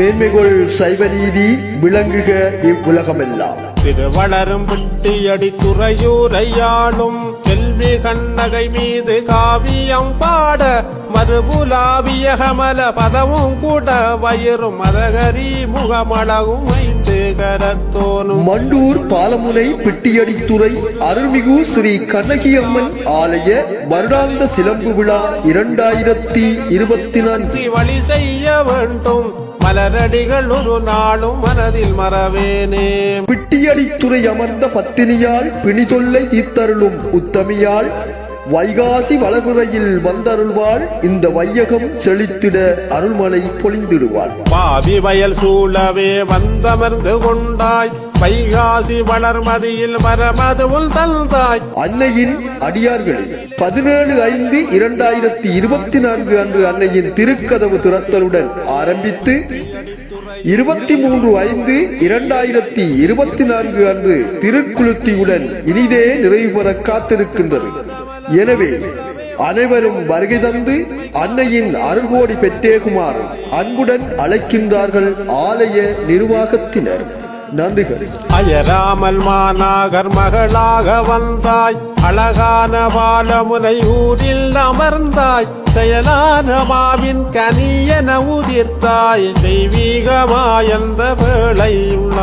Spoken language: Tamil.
மேன்மைகொள் சைவ நீதி விளங்குக இவ்வுலகமெல்லாம். திருவளரும் விட்டியடி துறையூரையாளும் செல்வி கண்ணகை மீது காவியம் பாட மறுபுலாவிய கமல பதவும் கூட வயிறும் மதகரி முகமளவும் ஐந்து கரத்தோனும். மண்டூர் பாலமுனை பிட்டியடித்துறை அருள்மிகு ஸ்ரீ கண்ணகி அம்மன் ஆலய வருடாந்த சிலம்பு விழா இரண்டாயிரத்தி இருபத்தி நான்கு. வழி செய்ய வேண்டும். மலரடிகள் ஒரு நாளும் மனதில் மறவேனே. பிட்டியடித்துறை அமர்ந்த பத்தினியால் பிணிதொல்லை தீர்த்தருளும் உத்தமியால் வைகாசி வளர்முறையில் வந்தருள்வாள். இந்த வையகம் செழித்திட அருள்மலை பொழிந்திடுவாள். பாவி வயல் சூழவே வந்தமர்ந்து கொண்டாய். வைகாசி வளர்மதியில் வரமதுவுள் தந்தாய். அன்னையின் அடியார்களே பதினேழு ஐந்து இரண்டாயிரத்தி இருபத்தி நான்கு அன்று அன்னையின் திருக்கதவு திறத்தலுடன் ஆரம்பித்து இருபத்தி மூன்று ஐந்து இரண்டாயிரத்தி இருபத்தி நான்கு அன்று திருக்குளுத்தியுடன் இனிதே நிறைவு பெற காத்திருக்கின்றது. எனவே அனைவரும் வருகை தந்து அன்னையின் அருள்கோடி பெற்றேகுமாறு அன்புடன் அழைக்கின்றார்கள் ஆலய நிர்வாகத்தினர். நன்றிகள். அயராமல் மாநாகர் மகளாக வந்தாய். அழகான பாலமுனை ஊரில் அமர்ந்தாய். செயலான மாவின் கனியன உதிர்த்தாய். தெய்வீகமாயந்த வேளை